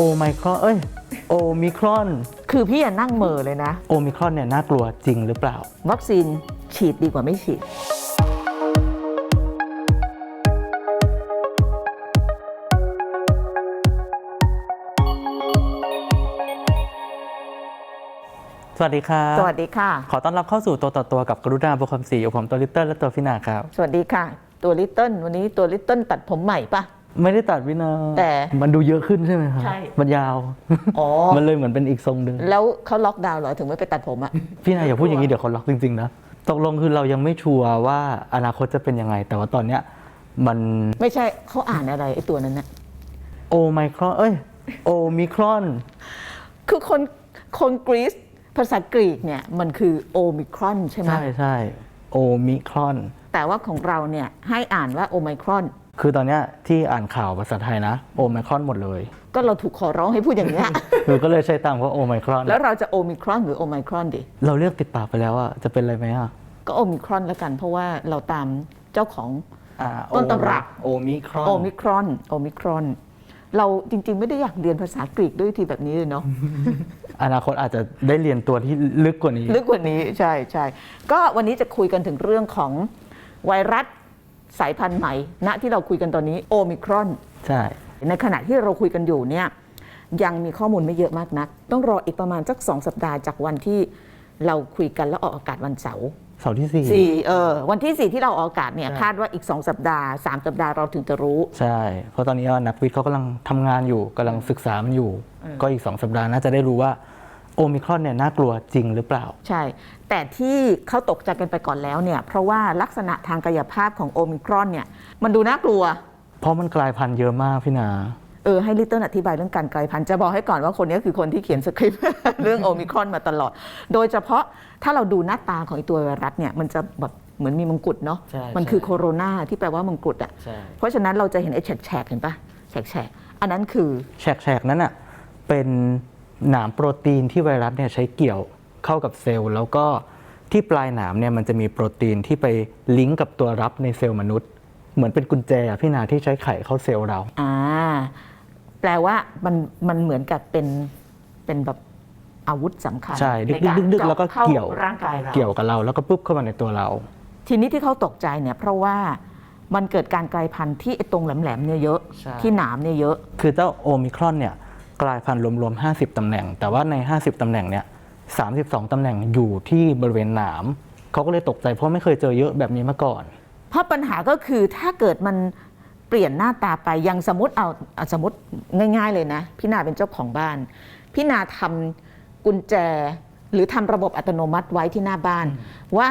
โอไมครอน เอ้ย โอมิครอน คือพี่อะนั่งเหม่อเลยนะ โอมิครอนเนี่ยน่ากลัวจริงหรือเปล่า วัคซีนฉีดดีกว่าไม่ฉีด สวัสดีครับสวัสดีค่ะ ขอต้อนรับเข้าสู่ตัวต่อตัวกับกรุณาบุคคำศรีอยู่ผมตัวลิตเติ้ลและตัวฟินาครับ สวัสดีค่ะ ตัวลิตเติ้ลวันนี้ตัวลิตเติ้ลตัดผมใหม่ปะ ไม่ได้ตัดวินาแต่มันดูเยอะขึ้นใช่ไหมครับ ใช่ มันยาว อ๋อ มันเลยเหมือนเป็นอีกทรงหนึ่งแล้วเขาล็อกดาวน์เหรอถึงไม่ไปตัดผมอะ พี่นายอย่าพูดอย่างนี้เดี๋ยวเขาล็อกจริงๆนะตกลงคือเรายังไม่ชัวร์ว่าอนาคตจะเป็นยังไง แต่ว่าตอนเนี้ยมันไม่ใช่เขาอ่านอะไรไอ้ตัวนั้นนะโอไมครอนเอ้ยโอมิครอน คือคนคนกรีซภาษากรีกเนี่ยมันคือโอมิครอนใช่ไหมใช่ใช่โอมิครอน แต่ว่าของเราเนี่ยให้อ่านว่าโอไมครอน คือตอนเนี้ยที่อ่านข่าวภาษาไทยนะโอไมครอนหมดเลย ก็เราถูกขอร้องให้พูดอย่างนี้ย หนูก็เลยใช้ตามว่าโอไมครอนแล้วเราจะโอมิครอนหรือโอไมครอนดีเราเรียกติดปากไปแล้วอะจะเป็นอะไรไหมอะก็โอมิครอนแล้วกัน เพราะว่าเราตามเจ้าของ อ่าต้นตำรับ โอมิครอนโอมิครอนโอมิครอน เราจริง ๆ ไม่ได้อยากเรียนภาษากรีกด้วยวิธีแบบนี้เลยเนาะ อนาคตอาจจะได้เรียนตัวที่ลึกกว่านี้ ลึกกว่านี้ใช่ใช่ก็วันนี้จะคุยกันถึงเรื่องของไวรัส สายพันธุ์ใหม่ ณที่เราคุยกันตอนนี้โอมิครอน ใช่ ในขณะที่เราคุยกันอยู่เนี่ยยังมีข้อมูลไม่เยอะมากนัก ต้องรออีกประมาณสักสองสัปดาห์จากวันที่เราคุยกันแล้วออกอากาศวันเสาร์เสาร์ที่สี่สี่เออวันที่สี่ที่เราออกอากาศเนี่ยใช่คาดว่าอีกสองสัปดาห์สามสัปดาห์เราถึงจะรู้ ใช่ เพราะตอนนี้นักวิทย์เขากำลังทำงานอยู่กำลังศึกษามันอยู่ ก็อีกสองสัปดาห์น่าจะได้รู้ว่า โอมิครอนเนี่ยน่ากลัวจริงหรือเปล่า ใช่ แต่ที่เขาตกใจกันไปก่อนแล้วเนี่ยเพราะว่าลักษณะทางกายภาพของโอมิครอนเนี่ยมันดูน่ากลัว เพราะมันกลายพันธุ์เยอะมากพี่นาเออให้ลิตเติ้ลอธิบายเรื่องการกลายพันธุ์จะบอกให้ก่อนว่าคนนี้คือคนที่เขียนสคริปต์ เรื่องโอมิครอนมาตลอด โดยเฉพาะถ้าเราดูหน้าตาของไอตัวไวรัสเนี่ยมันจะแบบเหมือนมีมงกุฎเนาะใช่มันคือใช่โคโรนาที่แปลว่ามงกุฎอะใช่เพราะฉะนั้นเราจะเห็นไอ้แฉกๆเห็นปะแฉกๆอันนั้นคือแฉกๆนั้นอะเป็น หนามโปรตีนที่ไวรัสเนี่ยใช้เกี่ยวเข้ากับเซลล์ แล้วก็ที่ปลายหนามเนี่ยมันจะมีโปรตีนที่ไปลิงก์กับตัวรับในเซลล์มนุษย์ เหมือนเป็นกุญแจอะพี่นาที่ใช้ไขเข้าเซลล์เรา อ่า แปลว่ามันมันเหมือนกับเป็นเป็นแบบอาวุธสำคัญใช่ดึในารกๆๆๆแล้วก็เข้าเกี่ยวร่างกายเรา เกี่ยวกับเราแล้วก็ปุ๊บเข้ามาในตัวเรา ทีนี้ที่เขาตกใจเนี่ยเพราะว่ามันเกิดการกลายพันธุ์ที่ไอ้ตรงแหลมๆเนี่ยเยอะ ใช่ ที่หนามเนี่ยเยอะ คือเจ้าโอมิครอนเนี่ย กลายพันธุ์รวมๆ 50 ตำแหน่ง แต่ว่าใน 50 ตำแหน่งเนี่ย 32 ตำแหน่งอยู่ที่บริเวณหนาม เขาก็เลยตกใจเพราะไม่เคยเจอเยอะแบบนี้มาก่อน เพราะปัญหาก็คือถ้าเกิดมันเปลี่ยนหน้าตาไปอยังสมมติเอาเอาสมมติง่ายๆเลยนะ พี่นาเป็นเจ้าของบ้าน พี่นาทำกุญแจ หรือทำระบบอัตโนมัติไว้ที่หน้าบ้าน ว่า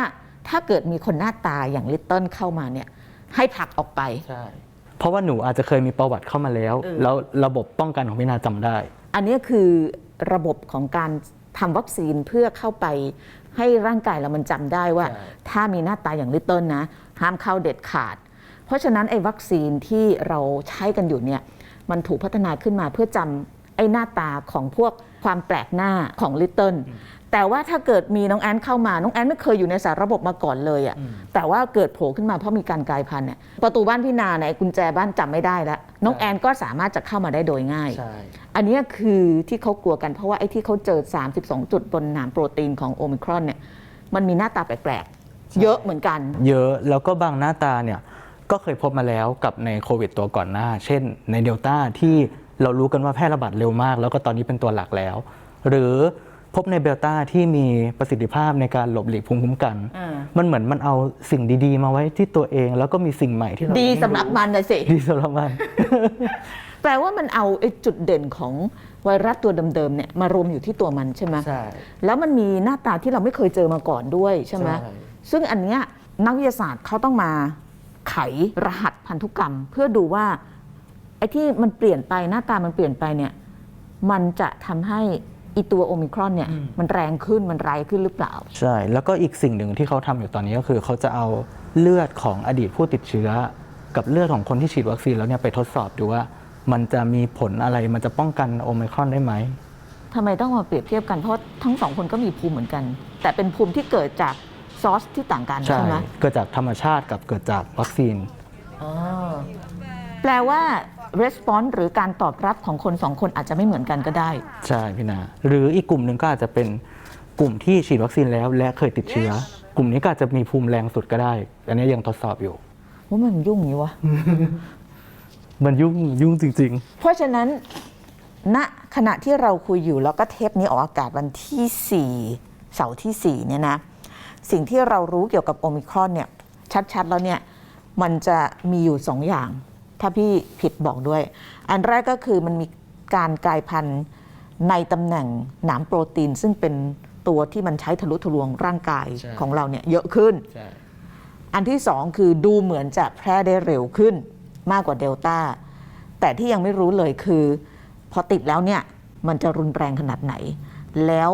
ถ้าเกิดมีคนหน้าตาอย่างลิตเติ้ลเข้ามาเนี่ยให้ผลักออกไปใช่ เพราะว่าหนูอาจจะเคยมีประวัติเข้ามาแล้วเออแล้วระบบป้องกันของพี่นาจำได้ อันนี้คือระบบของการทำวัคซีนเพื่อเข้าไปให้ร่างกายเรามันจำได้ว่าใช่ถ้ามีหน้าตาอย่างลิตเติ้ลนะ ห้ามเข้าเด็ดขาด เพราะฉะนั้นไอ้วัคซีนที่เราใช้กันอยู่เนี่ยมันถูกพัฒนาขึ้นมาเพื่อจำไอ้หน้าตาของพวกความแปลกหน้าของลิตเติ้ล แต่ว่าถ้าเกิดมีน้องแอนเข้ามา น้องแอนไม่เคยอยู่ในสารระบบมาก่อนเลยอะ่ะ แต่ว่าเกิดโผล่ขึ้นมาเพราะมีการกลายพันธุ์เนี่ย ประตูบ้านพี่นาเนี่ยกุญแจบ้านจำไม่ได้แล้วน้องแอนก็สามารถจะเข้ามาได้โดยง่ายใช่อันเนี้ยคือที่เขากลัวกันเพราะว่าไอ้ที่เขาเจอ 32 จุดบนหนามโปรตีนของโอมิครอนเนี่ย มันมีหน้าตาแปลกๆ เยอะเหมือนกัน เยอะ แล้วก็บางหน้าตาเนี่ย ก็เคยพบมาแล้วกับในโควิดตัวก่อนหน้า เช่น ในเดลต้าที่เรารู้กันว่าแพร่ระบาดเร็วมาก แล้วก็ตอนนี้เป็นตัวหลักแล้ว หรือ พบในเบลต้าที่มีประสิทธิภาพในการหลบหลีกภูมิคุ้มกัน อ่า มันเหมือนมันเอาสิ่งดีๆ มาไว้ที่ตัวเอง แล้วก็มีสิ่งใหม่ที่เราดียังไม่สำหรับมันนะสิ ดีสำหรับมัน แปลว่ามันเอาไอ้จุดเด่นของไวรัสตัวเดิมๆเนี่ยมารวมอยู่ที่ตัวมันใช่ไหมใช่ แล้วมันมีหน้าตาที่เราไม่เคยเจอมาก่อนด้วยใช่ไหมใช่ ซึ่งอันเนี้ยนักวิทยาศาสตร์เขาต้องมาไขรหัสพันธุกรรม เพื่อดูว่าไอ้ที่มันเปลี่ยนไปหน้าตามันเปลี่ยนไปเนี่ย มันจะทำให้ อีตัวโอมิครอนเนี่ยมันแรงขึ้นมันร้ายขึ้นหรือเปล่า ใช่ แล้วก็อีกสิ่งหนึ่งที่เขาทำอยู่ตอนนี้ก็คือ เขาจะเอาเลือดของอดีตผู้ติดเชื้อ กับเลือดของคนที่ฉีดวัคซีนแล้วเนี่ยไปทดสอบดูว่า มันจะมีผลอะไรมันจะป้องกันโอไมครอนได้ไหมทำไมต้องมาเปรียบเทียบกัน เพราะทั้งสองคนก็มีภูมิเหมือนกัน แต่เป็นภูมิที่เกิดจากซอสที่ต่างกันใช่ใช่ไหมเกิดจากธรรมชาติกับเกิดจากวัคซีนอ๋อแปลว่า response หรือการตอบรับของคนสองคนอาจจะไม่เหมือนกันก็ได้ ใช่พี่นาหรืออีกกลุ่มหนึ่งก็อาจจะเป็นกลุ่มที่ฉีดวัคซีนแล้วและเคยติดเชื้อ กลุ่มนี้ก็อาจจะมีภูมิแรงสุดก็ได้ อันนี้ยังทดสอบอยู่ ว่ามันยุ่งอย่างนี้วะ มันยุ่งยุ่งจริง เพราะฉะนั้นณขณะที่เราคุยอยู่แล้วก็เทปนี้ออกอากาศวันที่ 4 เสาร์ที่ 4 เนี่ยนะ สิ่งที่เรารู้เกี่ยวกับโอมิครอนเนี่ย ชัดๆ แล้วเนี่ย มันจะมีอยู่ 2 อย่าง ถ้าพี่ผิดบอกด้วย อันแรกก็คือมันมีการกลายพันธุ์ในตำแหน่งหนามโปรตีน ซึ่งเป็นตัวที่มันใช้ทะลุทะลวงร่างกายใช่ ของเราเนี่ยเยอะขึ้นๆใช่ อันที่สองคือดูเหมือนจะแพร่ได้เร็วขึ้นมากกว่าเดลต้า แต่ที่ยังไม่รู้เลยคือ พอติดแล้วเนี่ยมันจะรุนแรงขนาดไหน แล้ว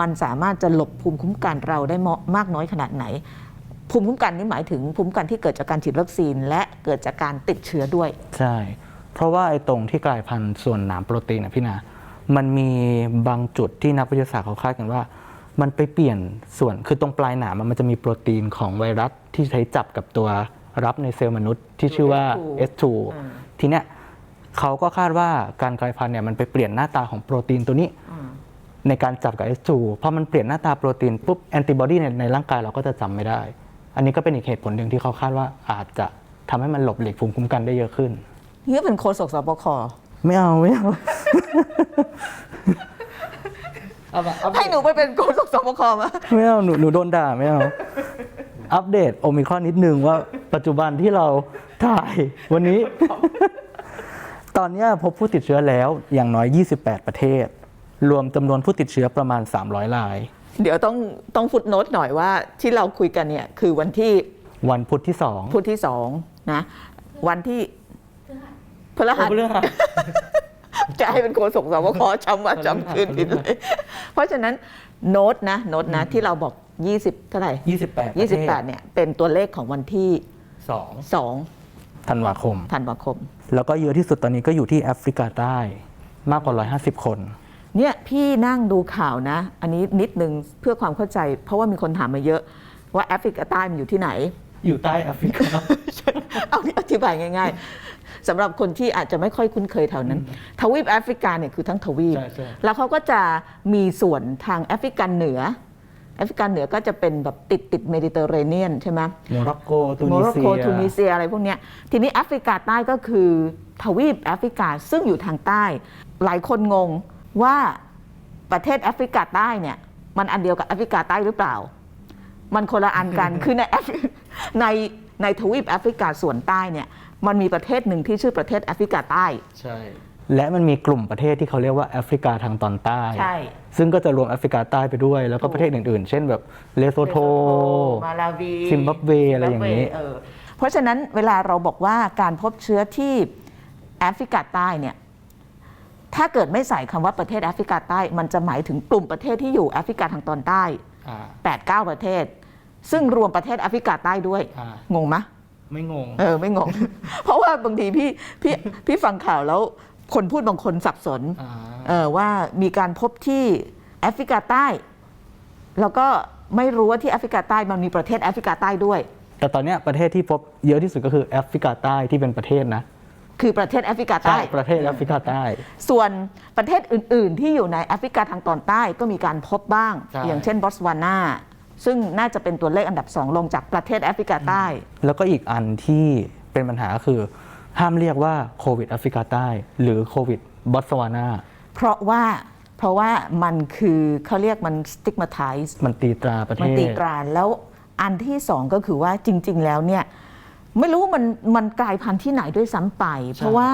มันสามารถจะหลบภูมิคุ้มกันเราได้มากน้อยขนาดไหน ภูมิคุ้มกันนี่หมายถึงภูมิคุ้มกันที่เกิดจากการฉีดวัคซีน และเกิดจากการติดเชื้อด้วย ใช่ เพราะว่าไอ้ตรงที่กลายพันธุ์ส่วนหนามโปรตีนนะพี่นา มันมีบางจุดที่นักวิทยาศาสตร์เขาคาดกันว่า มันไปเปลี่ยนส่วนคือตรงปลายหนามอะมันจะมีโปรตีนของไวรัสที่ใช้จับกับตัวรับในเซลล์มนุษย์ที่ชื่อว่า S2 อืมทีเนี้ยเขาก็คาดว่าการกลายพันธุ์เนี่ยมันไปเปลี่ยนหน้าตาของโปรตีนตัวนี้ในการจับกับ S2 พอมันเปลี่ยนหน้าตาโปรตีนปุ๊บแอนติบอดีในในร่างกายเราก็จะจำไม่ได้ อันนี้ก็เป็นอีกเหตุผลหนึ่งที่เขาคาดว่าอาจจะทำให้มันหลบหลีกภูมิคุ้มกันได้เยอะขึ้น นี่ก็เป็นโฆษกสบคไม่เอาไม่เอาให้หนูไปเป็นโฆษกสบคมาไม่เอาหนูหนูโดนด่าไม่เอาอัปเดตโอมิครอนนิดนึงว่าปัจจุบันที่เราถ่ายวันนี้ ตอนเนี้ยพบผู้ติดเชื้อแล้วอย่างน้อย 28 ประเทศ รวมจำนวนผู้ติดเชื้อประมาณ 300ราย เดี๋ยวต้องต้องฟุตโนตหน่อยว่าที่เราคุยกันเนี่ยคือวันที่วันพุธที่สองพุธที่สองนะวันที่พฤหัส เรื่องจะให้เป็นโฆษกสบคจำว่าจำคืนผิดเลย เพราะฉะนั้นโน้ตนะโน้ตนะที่เราบอก 20 เท่าไหร่28 28 เนี่ย เป็นตัวเลขของวันที่ สอง2 ธันวาคม ธันวาคม แล้วก็เยอะที่สุดตอนนี้ก็อยู่ที่แอฟริกาใต้มากกว่า 150 คน เนี่ยพี่นั่งดูข่าวนะ อันนี้นิดนึงเพื่อความเข้าใจ เพราะว่ามีคนถามมาเยอะ ว่าแอฟริกาใต้มันอยู่ที่ไหน อยู่ใต้แอฟริกา เอานี่อธิบายง่าย ๆสำหรับคนที่อาจจะไม่ค่อยคุ้นเคยแถวนั้น ทวีปแอฟริกาเนี่ยคือทั้งทวีป ใช่ใช่ แล้วเขาก็จะมีส่วนทางแอฟริกันเหนือ แอฟริกันเหนือก็จะเป็นแบบติดติดเมดิเตอร์เรเนียนใช่ไหม โมร็อกโกตูโมนิร็อกเซีโกย ทูนิเซียอะไรพวกเนี้ยทีนี้แอฟริกาใต้ก็คือทวีปแอฟริกาซึ่งอยู่ทางใต้ หลายคนงง ว่าประเทศแอฟริกาใต้เนี่ย มันอันเดียวกับแอฟริกาใต้หรือเปล่า มันคนละอันกัน คือในแอฟริในในทวีปแอฟริกาส่วนใต้เนี่ย มันมีประเทศหนึ่งที่ชื่อประเทศแอฟริกาใต้ ใช่ และมันมีกลุ่มประเทศที่เขาเรียกว่าแอฟริกาทางตอนใต้ ใช่ ซึ่งก็จะรวมแอฟริกาใต้ไปด้วย แล้วก็ประเทศอื่นๆ เช่นแบบเลโซโทมาลาวีซิมบับเวอะไรอย่างนี้เออเพราะฉะนั้นเวลาเราบอกว่าการพบเชื้อที่แอฟริกาใต้เนี่ย ถ้าเกิดไม่ใส่คำว่าประเทศแอฟริกาใต้ มันจะหมายถึงกลุ่มประเทศที่อยู่แอฟริกาทางตอนใต้อ่า8 9ประเทศ ซึ่งรวมประเทศแอฟริกาใต้ด้วย อ่า งงไหมไม่งง เออไม่งง เพราะว่าบางทีพี่พี่พี่ฟังข่าวแล้วคนพูดบางคนสับสนอ่า เออว่ามีการพบที่แอฟริกาใต้ แล้วก็ไม่รู้ว่าที่แอฟริกาใต้มันมีประเทศแอฟริกาใต้ด้วย แต่ตอนเนี้ยประเทศที่พบเยอะที่สุดก็คือแอฟริกาใต้ที่เป็นประเทศนะ คือประเทศแอฟริกาใช่ใต้ ประเทศแอฟริกาใต้ ส่วนประเทศอื่น ๆ ที่อยู่ในแอฟริกาทางตอนใต้ก็มีการพบบ้าง ใช่ อย่างเช่นบอตสวานาซึ่งน่าจะเป็นตัวเลขอันดับสองลงจากประเทศแอฟริกาใต้ แล้วก็อีกอันที่เป็นปัญหาก็คือ ห้ามเรียกว่าโควิดแอฟริกาใต้ หรือโควิดบอตสวานา เพราะว่าเพราะว่ามันคือเขาเรียกมัน stigmatize มันตีตราประเทมันศ ตีตราแล้วอันที่สองก็คือว่าจริง ๆ แล้วเนี่ย ไม่รู้มันมันกลายพันธุ์ที่ไหนด้วยซ้ำไป เพราะว่า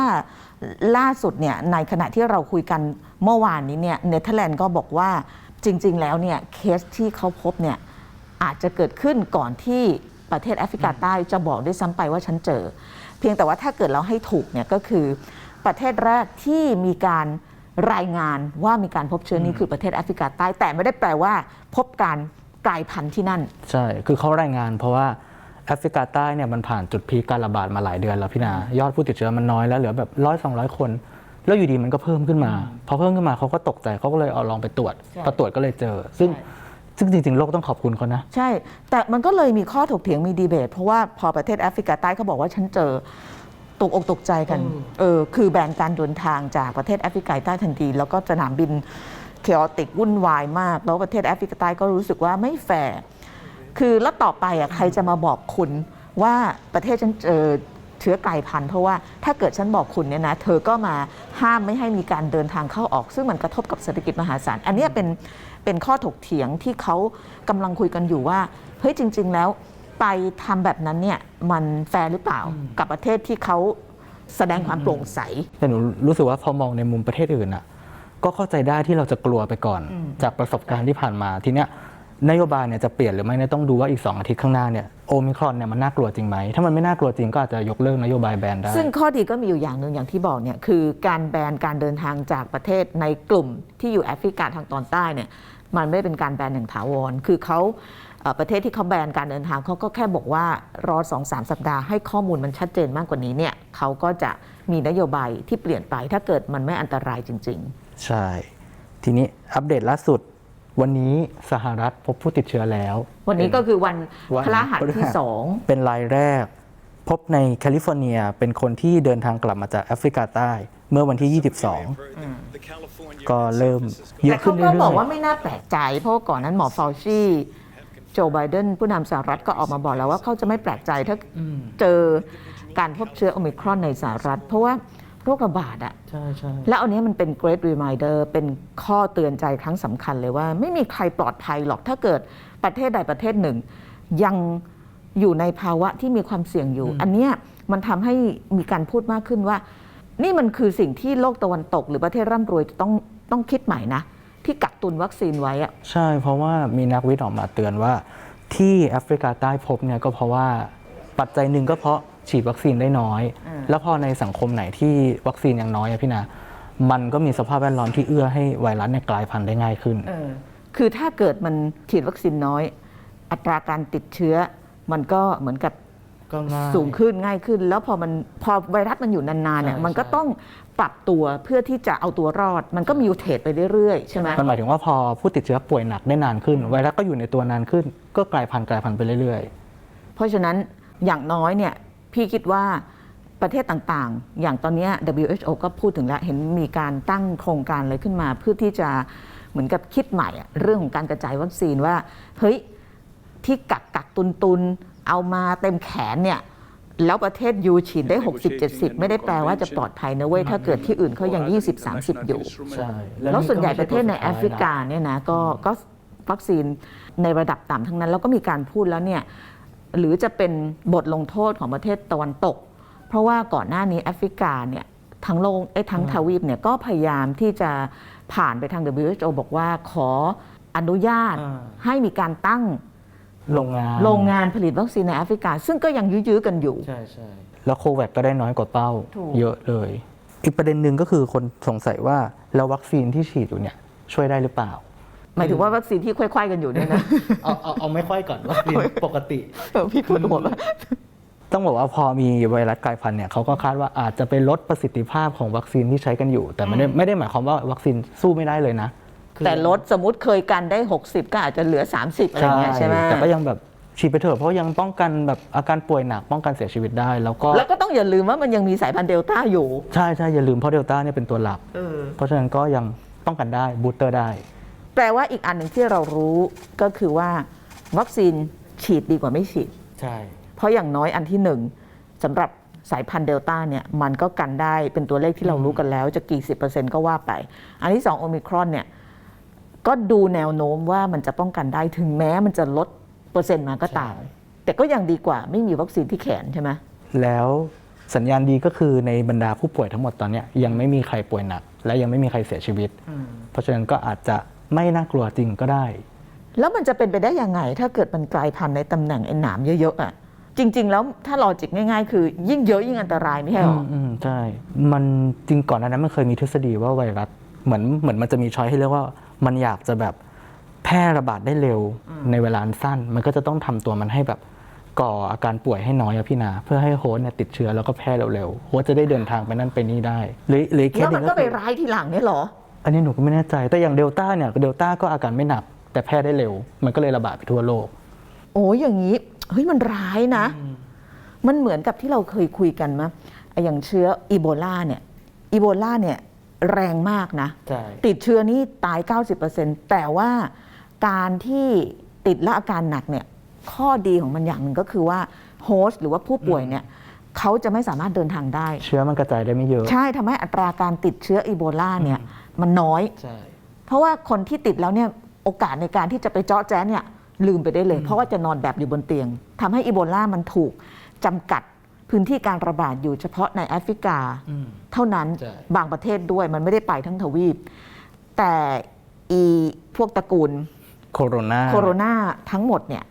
ล่าสุดเนี่ยในขณะที่เราคุยกันเมื่อวานนี้เนี่ยเนเธอร์แลนด์ก็บอกว่าจริง ๆ แล้วเนี่ยเคสที่เขาพบเนี่ยอาจจะเกิดขึ้นก่อนที่ประเทศแอฟริกาใต้จะบอกด้วยซ้ำไปว่าฉันเจอ เพียงแต่ว่าถ้าเกิดเราให้ถูกเนี่ยก็คือประเทศแรกที่มีการรายงานว่ามีการพบเชื้อนี้คือประเทศแอฟริกาใต้ แต่ไม่ได้แปลว่า พบการกลายพันธุ์ที่นั่น ใช่ คือเขารายงานเพราะว่า แอฟริกาใต้เนี่ยมันผ่านจุดพีคการระบาดมาหลายเดือนแล้วพี่นายอดผู้ติดเชื้อมันน้อยแล้วเหลือแบบร้อยสองร้อยคน แล้วอยู่ดีมันก็เพิ่มขึ้นมา พอเพิ่มขึ้นมาเขาก็ตกใจเขาก็เลยเอาลองไปตรวจใช่พอตรวจก็เลยเจอ ซึ่งใช่ซึ่งจริงๆ โลกต้องขอบคุณเขานะ ใช่ แต่มันก็เลยมีข้อถกเถียงมีดีเบต เพราะว่าพอประเทศแอฟริกาใต้เขาบอกว่าฉันเจอตกอกตกใจกันเออคือแบนการเดินทางจากประเทศแอฟริกาใต้ทันที แล้วก็สนามบินเคอติกวุ่นวายมาก แล้วประเทศแอฟริกาใต้ก็รู้สึกว่าไม่แฟร์ คือแล้วต่อไปอะใครจะมาบอกคุณว่าประเทศฉันเจอเชื้อกลายพันธุ์เพราะว่าถ้าเกิดฉันบอกคุณเนี่ยนะเธอก็มาห้ามไม่ให้มีการเดินทางเข้าออก ซึ่งมันกระทบกับเศรษฐกิจมหาศาล อันเนี้ยเป็นเป็นข้อถกเถียงที่เขากำลังคุยกันอยู่ว่าเฮ้ยจริง ๆ แล้วไปทำแบบนั้นเนี่ยมันแฟร์หรือเปล่ากับประเทศที่เขาแสดงความโปร่งใส แต่หนูรู้สึกว่าพอมองในมุมประเทศอื่นอะก็เข้าใจได้ที่เราจะกลัวไปก่อน จากประสบการณ์ที่ผ่านมาทีเนี้ย นโยบายเนี่ยจะเปลี่ยนหรือไม่เนี่ยต้องดูว่าอีก 2 อาทิตย์ข้างหน้าเนี่ยโอมิครอนเนี่ยมันน่ากลัวจริงไหม ถ้ามันไม่น่ากลัวจริงก็อาจจะยกเลิกนโยบายแบนได้ซึ่งข้อดีก็มีอยู่อย่างหนึ่งอย่างที่บอกเนี่ยคือการแบนการเดินทางจากประเทศในกลุ่มที่อยู่แอฟริกาทางตอนใต้เนี่ยมันไม่ได้เป็นการแบนอย่างถาวร คือเขาเอ่อประเทศที่เขาแบนการเดินทางเขาก็แค่บอกว่ารอสองสามสัปดาห์ให้ข้อมูลมันชัดเจนมากกว่านี้เนี่ยเขาก็จะมีนโยบายที่เปลี่ยนไปถ้าเกิดมันไม่อันตรายจริงใช่ ทีนี้อัปเดตล่าสุด วันนี้สหรัฐพบผู้ติดเชื้อแล้วๆวันนี้ก็คือวันวันพฤหัสที่สองเป็นรายแรก พบในแคลิฟอร์เนียเป็นคนที่เดินทางกลับมาจากแอฟริกาใต้เมื่อวันที่ 22 ก็เริ่มเยแต่อะขึ้เขานก็เรื่บอกอยว่าไม่น่าแปลกใจ เพราะว่าก่อนนั้นหมอฟาวชีโจไบเดนผู้นำสหรัฐก็ออกมาบอกแล้วว่าเขาจะไม่แปลกใจถ้าเจอการพบเชื้อโอมิครอนในสหรัฐ เพราะว่าโรคระบาดอะๆ ใช่ใช่แล้วอันนี้มันเป็น great reminder เป็นข้อเตือนใจครั้งสำคัญเลยว่า ไม่มีใครปลอดภัยหรอกถ้าเกิดประเทศใดประเทศหนึ่ง ยังอยู่ในภาวะที่มีความเสี่ยงอยู่ อันเนี้ยมันทำให้มีการพูดมากขึ้นว่า นี่มันคือสิ่งที่โลกตะวันตก หรือประเทศร่ำรวยต้องต้องคิดใหม่นะ ที่กักตุนวัคซีนไว้อะใช่เพราะว่ามีนักวิทย์ออกมาเตือนว่า ที่แอฟริกาใต้พบเนี่ยก็เพราะว่าปัจจัยหนึ่งก็เพราะ ฉีดวัคซีนได้น้อย แล้วพอในสังคมไหนที่วัคซีนยังน้อยอะพี่นามันก็มีสภาพแวดล้อมที่เอื้อให้ไวรัสเนี่ยกลายพันธุ์ได้ง่ายขึ้น คือถ้าเกิดมันฉีดวัคซีนน้อย อัตราการติดเชื้อ มันก็เหมือนกับก็ง่ายสูงขึ้นง่ายขึ้น แล้วพอมันพอไวรัสมันอยู่นานๆเนี่ยใช่มันก็ใช่ต้องปรับตัวเพื่อที่จะเอาตัวรอด มันก็มิวเทตไปเรื่อยๆใช่ไหมมันหมายถึงว่าพอผู้ติดเชื้อป่วยหนักได้นานขึ้น ไวรัสก็อยู่ในตัวนานขึ้น ก็กลายพันธุ์กลายพันธุ์ไปเรื่อยเพราะฉะนั้นอย่างน้อยเนี่ย พี่คิดว่าประเทศต่างๆ อย่างตอนเนี้ย WHO ก็พูดถึงแล้วเห็นมีการตั้งโครงการอะไรขึ้นมาเพื่อที่จะเหมือนกับคิดใหม่อะเรื่องของการกระจายวัคซีนว่า เฮ้ย ที่กักกักตุนตุนๆเอามาเต็มแขนเนี่ย แล้วประเทศยูฉีดได้ 60-70 ไม่ได้แปลว่าจะปลอดภัยนะเว้ย ถ้าเกิดที่อื่นเขายัง 20-30 อยู่ๆใช่แล้วส่วนใหญ่ประเทศในแอฟริกาเนี่ยนะก็ก็วัคซีนในระดับต่ำทั้งนั้น แล้วก็มีการพูดแล้วเนี่ย หรือจะเป็นบทลงโทษของประเทศตะวันตก เพราะว่าก่อนหน้านี้แอฟริกาเนี่ยทั้งโลกเอ้ยทั้งทวีปเนี่ยก็พยายามที่จะผ่านไปทาง WHO บอกว่าขออนุญาตอ่าให้มีการตั้งโรงงานโรงงานผลิตวัคซีนในแอฟริกา ซึ่งก็ยังยื้อๆกันอยู่ ใช่ใช่แล้วโควิดก็ได้น้อยกว่าเป้าถูกเยอะเลย อีกประเด็นหนึ่งก็คือคนสงสัยว่า แล้ววัคซีนที่ฉีดอยู่เนี่ยช่วยได้หรือเปล่า หมายถึงว่าวัคซีนที่ค่อยๆกันอยู่เนี่ยนะเอาเอาเอาไม่ค่อยก่อนวัคซีนปกติเออพี่ปวดหัวมากต้องบอกว่าพอมีไวรัสกลายพันธุ์เนี่ยเขาก็คาดว่าอาจจะไปลดประสิทธิภาพของวัคซีนที่ใช้กันอยู่ แต่ไม่ได้ไม่ได้หมายความว่าวัคซีนสู้ไม่ได้เลยนะ แต่ลดสมมติเคยกันได้ 60 ก็อาจจะเหลือ 30 อะไรเงี้ยใช่ไหมแต่ก็ยังแบบฉีดไปเถอะเพราะยังป้องกันแบบอาการป่วยหนักป้องกันเสียชีวิตได้ แล้วก็แล้วก็ต้องอย่าลืมว่ามันยังมีสายพันธุ์เดลต้าอยู่ ใช่ใช่อย่าลืมเพราะเดลต้าเนี่ยเป็นตัวหลักเออเพราะฉะนั้นก็ยังป้องกันได้บูสเตอร์ได้ แปลว่าอีกอันหนึ่งที่เรารู้ก็คือว่าวัคซีนฉีดดีกว่าไม่ฉีด ใช่ เพราะอย่างน้อยอันที่หนึ่งสำหรับสายพันธุ์เดลต้าเนี่ยมันก็กันได้เป็นตัวเลขที่เรารู้กันแล้ว จะกี่สิบเปอร์เซ็นต์ก็ว่าไป อันที่สองโอมิครอนเนี่ยก็ดูแนวโน้มว่ามันจะป้องกันได้ถึงแม้มันจะลดเปอร์เซ็นต์มาก็ตาม แต่ก็ยังดีกว่าไม่มีวัคซีนที่แขนใช่ไหมแล้วสัญญาณดีก็คือในบรรดาผู้ป่วยทั้งหมดตอนเนี้ยยังไม่มีใครป่วยหนัก และยังไม่มีใครเสียชีวิต เพราะฉะนั้นก็อาจจะ ไม่น่ากลัวจริงก็ได้ แล้วมันจะเป็นไปได้ยังไง ถ้าเกิดมันกลายพันธุ์ในตำแหน่งไอ้หนามเยอะๆอะจริง ๆ แล้วถ้าลอจิกง่าย ๆ คือ ยิ่งเยอะยิ่งอันตรายไม่ใช่หรออืมอืมใช่ มันจริงก่อนหนานั้นมันเคยมีทฤษฎีว่าไวรัสเหมือนเหมือนมันจะมีช้อยให้เรียกว่ามันอยากจะแบบแพร่ระบาดได้เร็วในเวลาอันสั้น มันก็จะต้องทำตัวมันให้แบบก่ออาการป่วยให้น้อยอะพี่นา เพื่อให้โฮสต์เนี่ยติดเชื้อแล้วก็แพร่เร็วๆโฮสต์จะได้เดินทางไปนั่นไปนี่ได้หรือหรืออีกเคแล้สวหมันึ่นงก็ก็ไปคือร้ายทีหลังเนี่ยเหรอ อันนี้หนูก็ไม่แน่ใจ แต่อย่างเดลต้าเนี่ยเดลต้าก็อาการไม่หนัก แต่แพร่ได้เร็ว มันก็เลยระบาดไปทั่วโลก โอ้ยอย่างนี้ เฮ้ยมันร้ายนะ มันเหมือนกับที่เราเคยคุยกันมะไออย่างเชื้ออีโบลาเนี่ยอีโบลาเนี่ยแรงมากนะใช่ติดเชื้อนี่ตาย 90%แต่ว่าการที่ติดและอาการหนักเนี่ยข้อดีของมันอย่างหนึ่งก็คือว่าโฮสต์หรือว่าผู้ป่วยเนี่ย เขาจะไม่สามารถเดินทางได้ เชื้อมันกระจายได้ไม่เยอะ ใช่ทำให้อัตราการติดเชื้ออีโบลาเนี่ยมันน้อย ใช่ เพราะว่าคนที่ติดแล้วเนี่ยโอกาสในการที่จะไปเจาะแจ้เนี่ยลืมไปได้เลย เพราะว่าจะนอนแบบอยู่บนเตียงทำให้อีโบลามันถูกจำกัดพื้นที่การระบาดอยู่เฉพาะในแอฟริกา อืม เท่านั้นใช่ บางประเทศด้วยมันไม่ได้ไปทั้งทวีป แต่อีพวกตระกูล โคโรนา โคโรนาทั้งหมดเนี่ย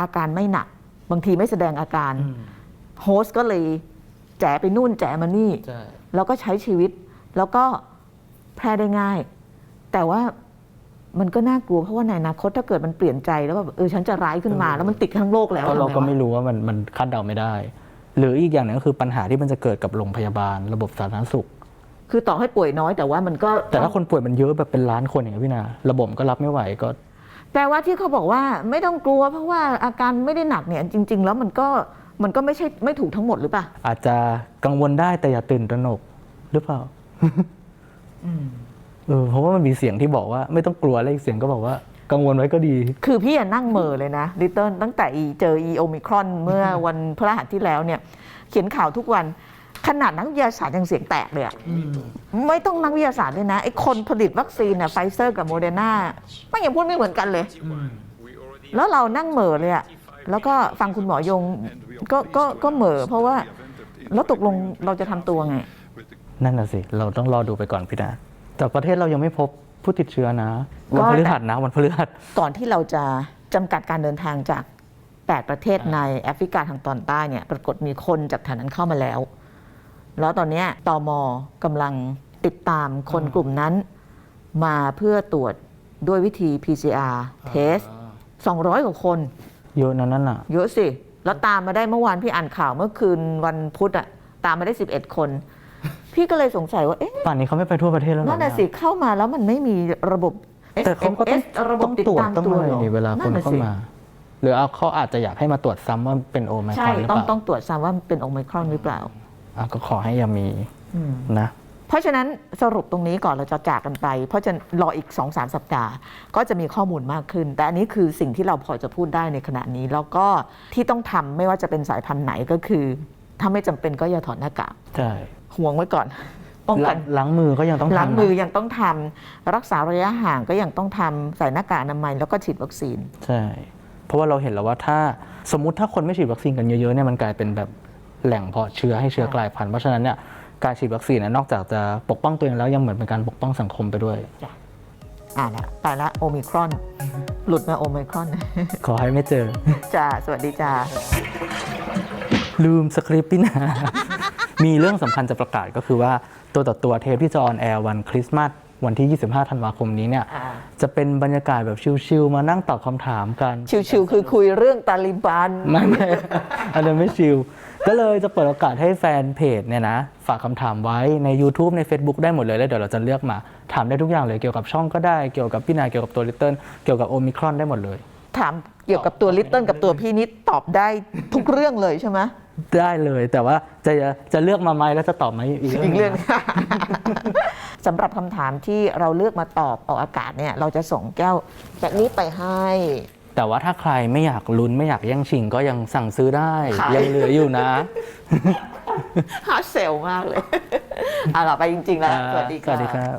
อาการไม่หนัก บางทีไม่แสดงอาการ อืม โฮสต์ก็เลยแจ๋ไปนู่นแจ๋มานี่ใช่ แล้วก็ใช้ชีวิต แล้วก็แพร่ได้ง่าย แต่ว่ามันก็น่ากลัวเพราะว่าในอนาคตถ้าเกิดมันเปลี่ยนใจแล้วแบบเออฉันจะร้ายขึ้นมา แล้วมันติดทั้งโลกแล้วเพราะเราทำงก็วะไม่รู้ว่ามันมันคาดเดาไม่ได้ หรืออีกอย่างหนึงก็คือปัญหาที่มันจะเกิดกับโรงพยาบาล ระบบสาธารณสุข คือต่อให้ป่วยน้อยแต่ว่ามันก็ แต่ถ้าคนป่วยมันเยอะแบบเป็นล้านคนอย่างเงี้ยพี่นา ระบบก็รับไม่ไหวก็แปลว่าที่เขาบอกว่าไม่ต้องกลัว เพราะว่าอาการไม่ได้หนักเนี่ยจริง ๆ แล้วมันก็ มันก็ไม่ใช่ไม่ถูกทั้งหมดหรือเปล่าอาจจะกังวลได้แต่อย่าตื่นตระหนกหรือเปล่าเออเพราะว่ามันมีเสียงที่บอกว่าไม่ต้องกลัวแล้วอีกเสียงก็บอกว่า กังวลไว้ก็ดี คือพี่อะนั่งเหม่อเลยนะลิตเติ้ลตั้งแต่อีเจออีโอมิครอนเมื่อวันพฤหัสที่แล้วเนี่ย เขียนข่าวทุกวันขนาดนักวิทยาศาสตร์ยังเสียงแตกเลยอะไม่ต้องนักวิทยาศาสตร์ด้วยนะไอ้คนผลิตวัคซีนน่ะไฟเซอร์กับโมเดอร์นาไม่ยังพูดไม่เหมือนกันเลย แล้วเรานั่งเหม่อเลยอะแล้วก็ฟังคุณหมอยง ก็ก็ก็เหม่อเพราะว่าแล้วตกลงเราจะทำตัวไง นั่นน่ะสิ เราต้องรอดูไปก่อนพี่นาแต่ประเทศเรายังไม่พบผู้ติดเชื้อนะ วันก็พฤหัสนะ วันพฤหัส ก่อนที่เราจะจำกัดการเดินทางจาก 8 ประเทศในแอฟริกาทางตอนใต้เนี่ย ปรากฏมีคนจากแถวนั้นเข้ามาแล้ว แล้วตอนเนี้ยตมกำลังติดตามคนกลุ่มนั้น มาเพื่อตรวจด้วยวิธี PCR test 200 กว่าคน เยอะนะนั่นน่ะ เยอะสิ แล้วตามมาได้เมื่อวานพี่อ่านข่าวเมื่อคืนวันพุธอะตามมาได้ 11 คน พี่ก็เลยสงสัยว่าเอ๊ะป่านนี้เขาไม่ไปทั่วประเทศแล้วเหรอนั่นน่ะเยสิเข้ามาแล้วมันไม่มีระบบ แต่เขาก็ต้อง SMS ระบบต้องติดตรวจตามต้องตัวอะไรหรอนี่เวลาคนน่ะเข้าสิมา หรือเอาเขาอาจจะอยากให้มาตรวจซ้ำว่าเป็นโอไมครใช่อนหรือต้อเปงล่าต้องตรวจซ้ำว่าเป็นโอไมครอนหรือเปล่า อะก็ขอให้อย่ามีนะ เพราะฉะนั้นสรุปตรงนี้ก่อนเราจะจากกันไป เพราะจะรออีก2อสสัปดาห์ ก็จะมีข้อมูลมากขึ้น แต่อันนี้คือสิ่งที่เราพอจะพูดได้ในขณะนี้ แล้วก็ที่ต้องทำไม่ว่าจะเป็นสายพันธุ์ไหนก็คือ ถ้าไม่จำเป็นก็อย่าถอดหน้ากากใช่ห่วงไว้ก่อนป้องกันล้างมือก็ยังต้องทำล้างมือนะยังต้องทำรักษาระยะห่างก็ยังต้องทำใส่หน้ากากอนามัยแล้วก็ฉีดวัคซีนใช่เพราะว่าเราเห็นแล้วว่าถ้าสมมุติถ้าคนไม่ฉีดวัคซีนกันเยอะๆเนี่ยมันกลายเป็นแบบแหล่งเพาะเชื้อให้เชื้อกลายพันธุ์เพราะฉะนั้นเนี่ย การฉีดวัคซีนเนยนอกจากจะปกป้องตัวเองแล้วยังเหมือนเป็นการปกป้องสังคมไปด้วย อ่าละไปละโอมิครอน หลุดมาโอมิครอน ขอให้ไม่เจอ จ้าสวัสดีจ้าลืมสคริปต์พี่นามีเรื่องสำคัญจะประกาศก็คือว่าตัวต่อตัวเทปที่จะออนแอร์วันคริสต์มาสวันที่ 25 ธันวาคมนี้เนี่ย อ่าจะเป็นบรรยากาศแบบชิลๆมานั่งตอบคำถามกัน ชิวๆคือคุยเรื่องตาลิบัน ไม่ไม่ อันนั้นไม่ชิล ก็เลยจะเปิดโอกาสให้แฟนเพจเนี่ยนะ ฝากคำถามไว้ใน YouTube ใน Facebook ได้หมดเลย แล้วเดี๋ยวเราจะเลือกมา ถามได้ทุกอย่างเลยเกี่ยวกับช่องก็ได้เกี่ยวกับพี่นายเกี่ยวกับตัวลิตเติ้ลเกี่ยวกับโอมิครอนได้หมดเลย ถามเกี่ยวกับตัวลิตเติ้ลกับตัวพี่นิดตอบได้ทุกเรื่องเลยใช่ไหมได้เลยแต่ว่าจะจะเลือกมาไหมแล้วจะตอบไหมอีกอีกเรื่เรื่อองงหนึ่งสำหรับคำถามที่เราเลือกมาตอบออกอากาศเนี่ย เราจะส่งแก้วแบบนี้ไปให้ แต่ว่าถ้าใครไม่อยากลุ้นไม่อยากแย่งชิงก็ยังสั่งซื้อได้ขายยังเหลืออยู่นะ ฮาร์ดเซลมากเลย เอาล่ะไปจริง ๆ แล้ว สวัสดีสวัสดีค่ะครับ